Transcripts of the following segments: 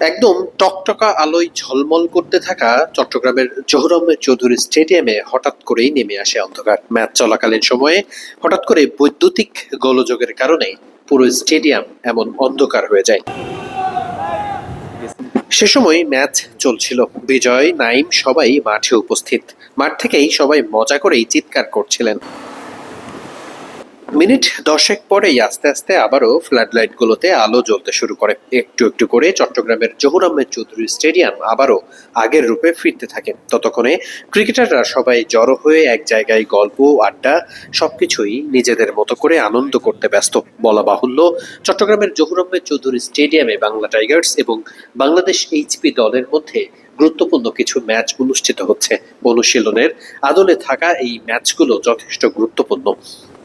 একদম টকটকা আলোয় ঝলমল করতে থাকা চট্টগ্রামের জহুর আহমেদ চৌধুরী স্টেডিয়ামে হঠাৎ করেই নেমে আসে অন্ধকার। ম্যাচ চলাকালীন সময়ে হঠাৎ করে বৈদ্যুতিক গোলযোগের কারণে পুরো স্টেডিয়াম এমন অন্ধকার হয়ে যায়। সে সময় ম্যাচ চলছিল। বিজয় নাইম সবাই মাঠে উপস্থিত। মাঠ থেকেই সবাই মজা করেই চিৎকার করছিলেন। মিনিট দশেক পরেই আস্তে আস্তে আবারও ফ্লাড লাইটগুলোতে আলো জ্বলতে শুরু করে। একটু একটু করে চট্টগ্রামের জহুর আহমেদ চৌধুরী স্টেডিয়াম আবারও আগের রূপে ফিরতে থাকে ততক্ষণে ক্রিকেটাররা সবাই জড়ো হয়ে এক জায়গায় গল্প, আড্ডা, সবকিছুই নিজেদের মতো করে আনন্দ করতে ব্যস্ত। বলা বাহুল্য, চট্টগ্রামের জহুর আহমেদ চৌধুরী স্টেডিয়ামে বাংলা টাইগার্স এবং বাংলাদেশ এইচপি দলের মধ্যে গুরুত্বপূর্ণ কিছু ম্যাচ অনুষ্ঠিত হচ্ছে। অনুশীলনের আদলে থাকা এই ম্যাচগুলো যথেষ্ট গুরুত্বপূর্ণ।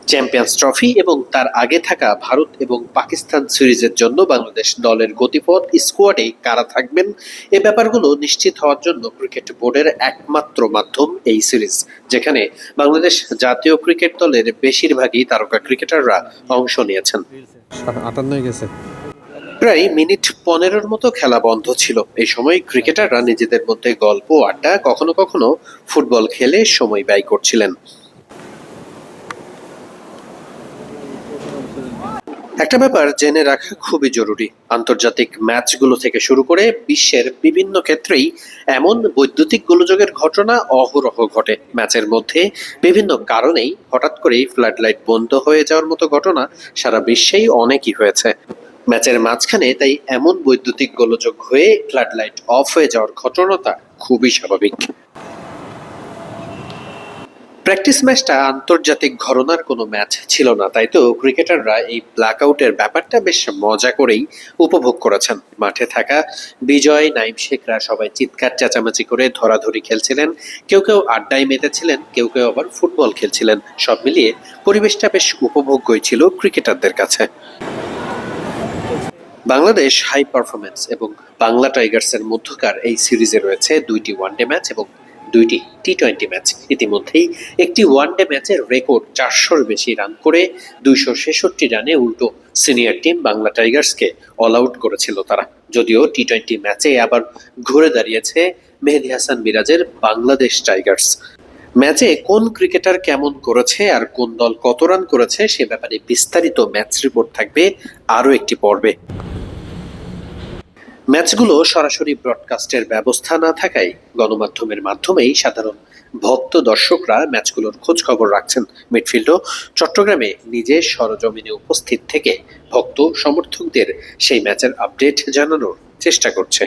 চ্যাম্পিয়ন্স ট্রফি এবং তার আগে থাকা ভারত এবং পাকিস্তান সিরিজের জন্য বাংলাদেশ দলের গতিপথ স্কোয়াডে কারা থাকবেন এ ব্যাপারগুলো নিশ্চিত হওয়ার জন্য ক্রিকেট বোর্ডের একমাত্র মাধ্যম এই সিরিজ যেখানে বাংলাদেশ জাতীয় ক্রিকেট দলের বেশিরভাগই তারকা ক্রিকেটাররা অংশ নিয়েছেন। গেছে। প্রায় মিনিট পনেরোর মতো খেলা বন্ধ ছিল। এই সময় ক্রিকেটাররা নিজেদের মধ্যে গল্প আড্ডা কখনো কখনো ফুটবল খেলে সময় ব্যয় করছিলেন। একটা ব্যাপার জেনে রাখা খুবই জরুরি। আন্তর্জাতিক ম্যাচগুলো থেকে শুরু করে বিশ্বের বিভিন্ন ক্ষেত্রেই এমন বৈদ্যুতিক গোলযোগের ঘটনা অহরহ ঘটে। ম্যাচের মধ্যে বিভিন্ন কারণেই হঠাৎ করেই ফ্লাড লাইট বন্ধ হয়ে যাওয়ার মতো ঘটনা সারা বিশ্বেই অনেকই হয়েছে। ম্যাচের মাঝখানে তাই এমন বৈদ্যুতিক গোলযোগ হয়ে ফ্লাড লাইট অফ হয়ে যাওয়ার ঘটনাটা খুবই স্বাভাবিক। প্র্যাকটিস ম্যাচটা আন্তর্জাতিক ঘরনার কোনো ম্যাচ ছিল না, তাই তো? ক্রিকেটাররা এই ব্ল্যাক আউটের ব্যাপারটা বেশ মজা করেই উপভোগ করেছেন। মাঠে থাকা বিজয়, নাইম শেখরা সবাই চিৎকার চেঁচামেচি করে ধরাধরি খেলছিলেন। কেউ কেউ আড্ডায় মেতেছিলেন, কেউ কেউ আবার ফুটবল খেলছিলেন। সব মিলিয়ে পরিবেশটা বেশ উপভোগ্যই ছিল ক্রিকেটারদের কাছে। বাংলাদেশ হাই পারফরমেন্স এবং বাংলা টাইগার্সের মধ্যকার এই সিরিজে রয়েছে দুইটি ওয়ানডে ম্যাচ এবং দুইটি টি টোয়েন্টি ম্যাচ ইতিমধ্যেই একটি ওয়ানডে ম্যাচের রেকর্ড চারশোর বেশি রান করে দুইশো ছেষট্টি রানে উল্টো সিনিয়র টিম বাংলা টাইগার্সকে অল আউট করেছিল তারা। যদিও টি টোয়েন্টি ম্যাচে আবার ঘুরে দাঁড়িয়েছে মেহেদি হাসান মিরাজের বাংলাদেশ টাইগার্স ম্যাচে কোন ক্রিকেটার কেমন করেছে আর কোন দল কত রান করেছে সে ব্যাপারে বিস্তারিত ম্যাচ রিপোর্ট থাকবে আরও একটি পর্বে। ম্যাচগুলো সরাসরি ব্রডকাস্টের ব্যবস্থা না থাকায় গণমাধ্যমের মাধ্যমেই সাধারণ ভক্ত দর্শকরা ম্যাচগুলোর খোঁজ খবর রাখছেন মিডফিল্ডও। চট্টগ্রামে নিজে সরজমিনে উপস্থিত থেকে ভক্ত সমর্থকদের সেই ম্যাচের আপডেট জানানোর চেষ্টা করছে।